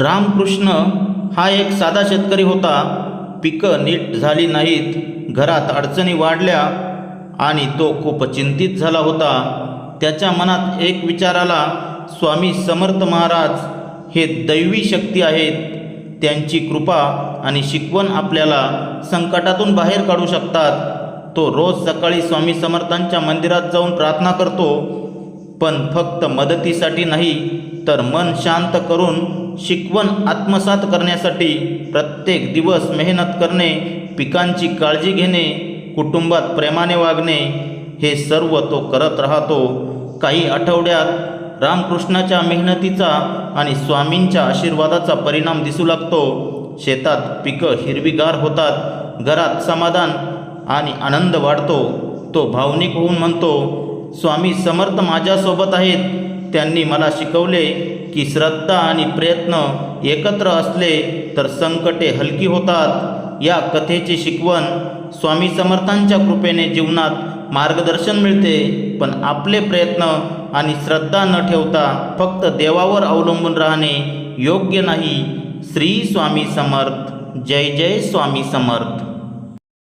रामकृष्ण हा एक साधा शेतकरी होता. पिकं नीट झाली नाहीत. घरात अडचणी वाढल्या आणि तो खूप चिंतित झाला होता. त्याच्या मनात एक विचार आला स्वामी समर्थ महाराज हे दैवी शक्ती आहेत. त्यांची कृपा आणि शिकवण आपल्याला संकटातून बाहेर काढू शकतात. तो रोज सकाळी स्वामी समर्थांच्या मंदिरात जाऊन प्रार्थना करतो. पण फक्त मदतीसाठी नाही तर मन शांत करून शिकवण आत्मसात करण्यासाठी प्रत्येक दिवस मेहनत करणे पिकांची काळजी घेणे कुटुंबात प्रेमाने वागणे हे सर्व तो करत राहतो. काही आठवड्यात रामकृष्णाच्या मेहनतीचा आणि स्वामींच्या आशीर्वादाचा परिणाम दिसू लागतो. शेतात पिकं हिरवीगार होतात घरात समाधान आणि आनंद वाढतो. तो भावनिक होऊन म्हणतो स्वामी समर्थ माझ्यासोबत आहेत त्यांनी मला शिकवले की श्रद्धा आणि प्रयत्न एकत्र असले तर संकटे हलकी होतात. या कथेची शिकवण स्वामी समर्थांच्या कृपेने जीवनात मार्गदर्शन मिळते पण आपले प्रयत्न आणि श्रद्धा न ठेवता फक्त देवावर अवलंबून राहणे योग्य नाही. श्री स्वामी समर्थ. जय जय स्वामी समर्थ.